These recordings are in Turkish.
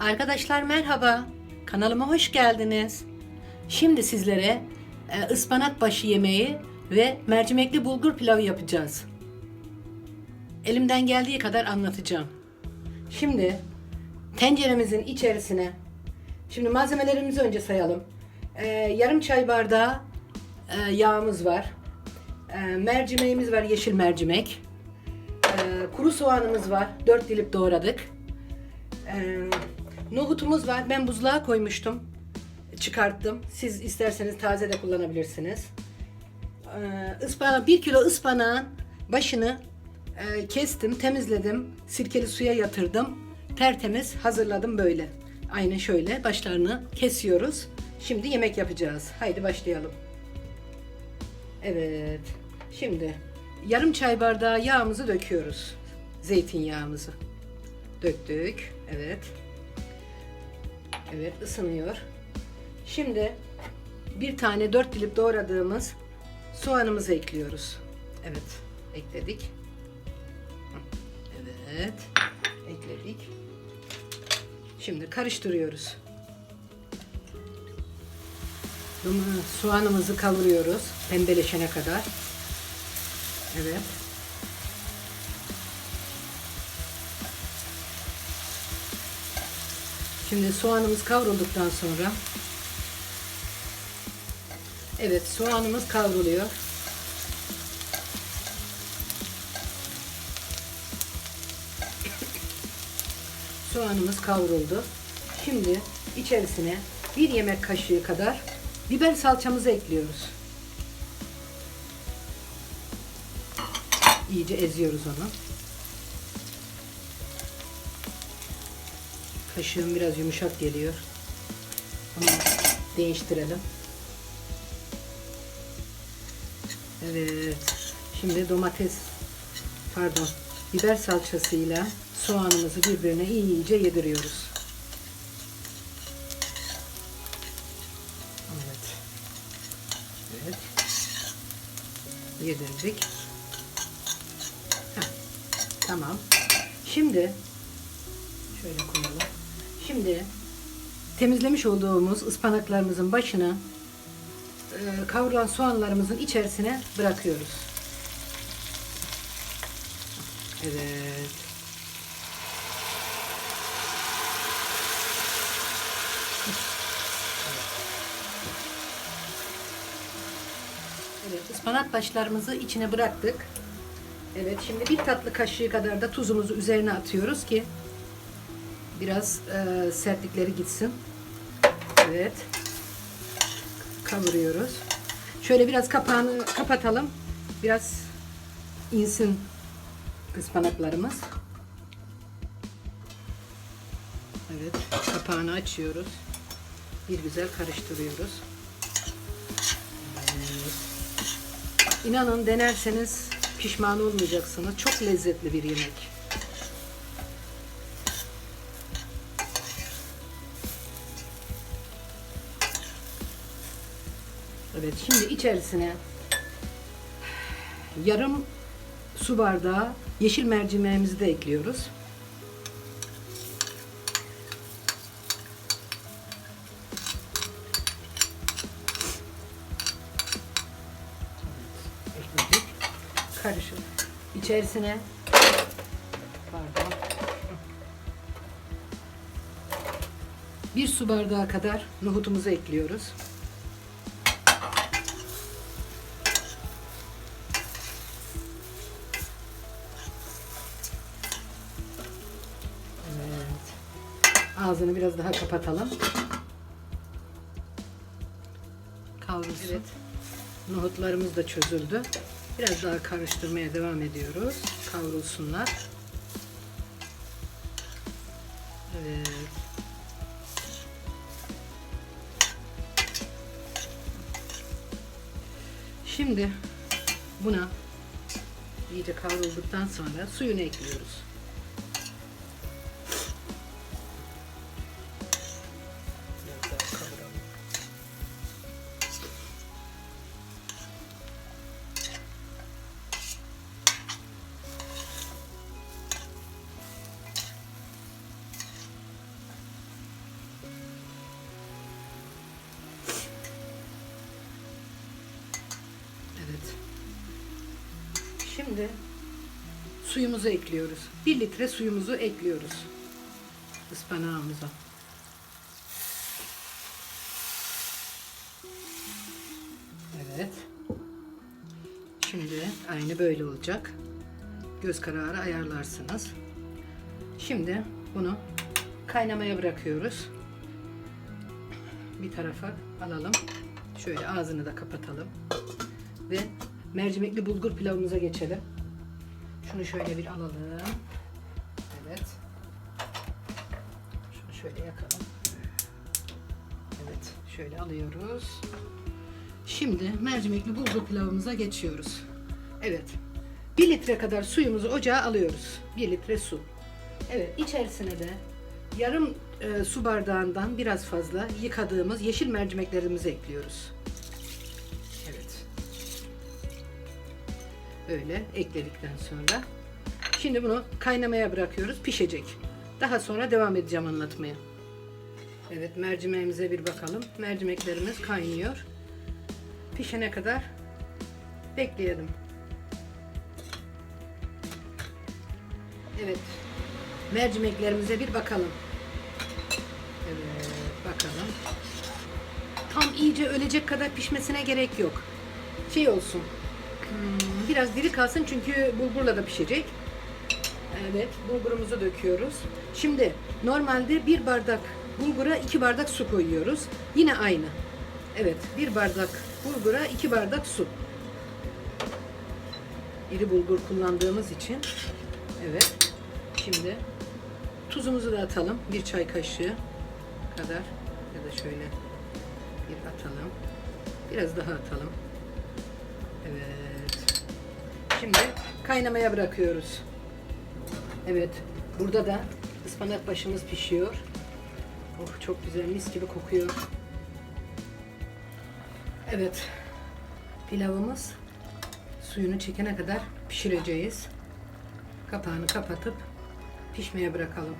Arkadaşlar merhaba. Kanalıma hoş geldiniz. Şimdi sizlere e, ıspanak başı yemeği ve mercimekli bulgur pilavı yapacağız. Elimden geldiği kadar anlatacağım. Şimdi tenceremizin içerisine şimdi malzemelerimizi önce sayalım. E, yarım çay bardağı e, yağımız var. E, mercimeğimiz var, yeşil mercimek. E, kuru soğanımız var. 4 dilip doğradık. Ee, nohutumuz var. Ben buzluğa koymuştum. Çıkarttım. Siz isterseniz taze de kullanabilirsiniz. Ee, ıspana, bir kilo ıspanağın başını e, kestim, temizledim. Sirkeli suya yatırdım. Tertemiz hazırladım böyle. Aynen şöyle başlarını kesiyoruz. Şimdi yemek yapacağız. Haydi başlayalım. Evet. Şimdi yarım çay bardağı yağımızı döküyoruz. Zeytinyağımızı döktük. Evet. Evet ısınıyor. Şimdi bir tane dört dilip doğradığımız soğanımızı ekliyoruz. Evet ekledik. Evet ekledik. Şimdi karıştırıyoruz. Soğanımızı kavuruyoruz pembeleşene kadar. Evet. Şimdi soğanımız kavrulduktan sonra Evet soğanımız kavruluyor. Soğanımız kavruldu. Şimdi içerisine bir yemek kaşığı kadar biber salçamızı ekliyoruz. İyice eziyoruz onu. Kaşığım biraz yumuşak geliyor. Onu değiştirelim. Evet. Şimdi domates pardon biber salçasıyla soğanımızı birbirine iyice yediriyoruz. Evet. Evet. Yedirdik. Tamam. Şimdi şöyle koyalım. Şimdi temizlemiş olduğumuz ıspanaklarımızın başına e, kavrulan soğanlarımızın içerisine bırakıyoruz. Evet. Evet, ıspanak başlarımızı içine bıraktık. Evet, şimdi bir tatlı kaşığı kadar da tuzumuzu üzerine atıyoruz ki biraz e, sertlikleri gitsin. Evet. Kavuruyoruz. Şöyle biraz kapağını kapatalım. Biraz insin ıspanaklarımız. Evet. Kapağını açıyoruz. Bir güzel karıştırıyoruz. Evet. İnanın denerseniz pişman olmayacaksınız. Çok lezzetli bir yemek. Evet şimdi içerisine yarım su bardağı yeşil mercimeğimizi de ekliyoruz. Karışık. İçerisine pardon. Bir su bardağı kadar nohutumuzu ekliyoruz. Evet. Ağzını biraz daha kapatalım. Kavrulsun. Evet. Nohutlarımız da çözüldü. Biraz daha karıştırmaya devam ediyoruz. Kavrulsunlar. Evet. Şimdi buna iyice kavrulduktan sonra suyunu ekliyoruz. Şimdi suyumuzu ekliyoruz. 1 litre suyumuzu ekliyoruz. Ispanağımıza. Evet. Şimdi aynı böyle olacak. Göz kararı ayarlarsınız. Şimdi bunu kaynamaya bırakıyoruz. Bir tarafa alalım. Şöyle ağzını da kapatalım. Ve mercimekli bulgur pilavımıza geçelim. Şunu şöyle bir alalım. Evet. Şunu şöyle yakalım. Evet, şöyle alıyoruz. Şimdi mercimekli bulgur pilavımıza geçiyoruz. Evet. 1 litre kadar suyumuzu ocağa alıyoruz. 1 litre su. Evet, içerisine de yarım e, su bardağından biraz fazla yıkadığımız yeşil mercimeklerimizi ekliyoruz. Böyle ekledikten sonra şimdi bunu kaynamaya bırakıyoruz. Pişecek. Daha sonra devam edeceğim anlatmaya. Evet mercimeğimize bir bakalım. Mercimeklerimiz kaynıyor. Pişene kadar bekleyelim. Evet. Mercimeklerimize bir bakalım. Evet, bakalım. Tam iyice ölecek kadar pişmesine gerek yok. Şey olsun. Hmm, Biraz diri kalsın çünkü bulgurla da pişecek. Evet, bulgurumuzu döküyoruz. Şimdi normalde bir bardak bulgura iki bardak su koyuyoruz. Yine aynı. Evet, bir bardak bulgura iki bardak su. İri bulgur kullandığımız için. Evet. Şimdi tuzumuzu da atalım. Bir çay kaşığı kadar ya da şöyle bir atalım. Biraz daha atalım. Şimdi kaynamaya bırakıyoruz. Evet. Burada da ıspanak başımız pişiyor. Oh çok güzel mis gibi kokuyor. Evet. Pilavımız suyunu çekene kadar pişireceğiz. Kapağını kapatıp pişmeye bırakalım.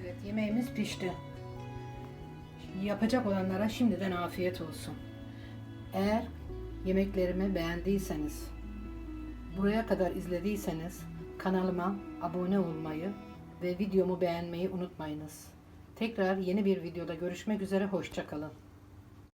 Evet yemeğimiz pişti. Yapacak olanlara şimdiden afiyet olsun. Eğer yemeklerimi beğendiyseniz, buraya kadar izlediyseniz kanalıma abone olmayı ve videomu beğenmeyi unutmayınız. Tekrar yeni bir videoda görüşmek üzere, hoşçakalın.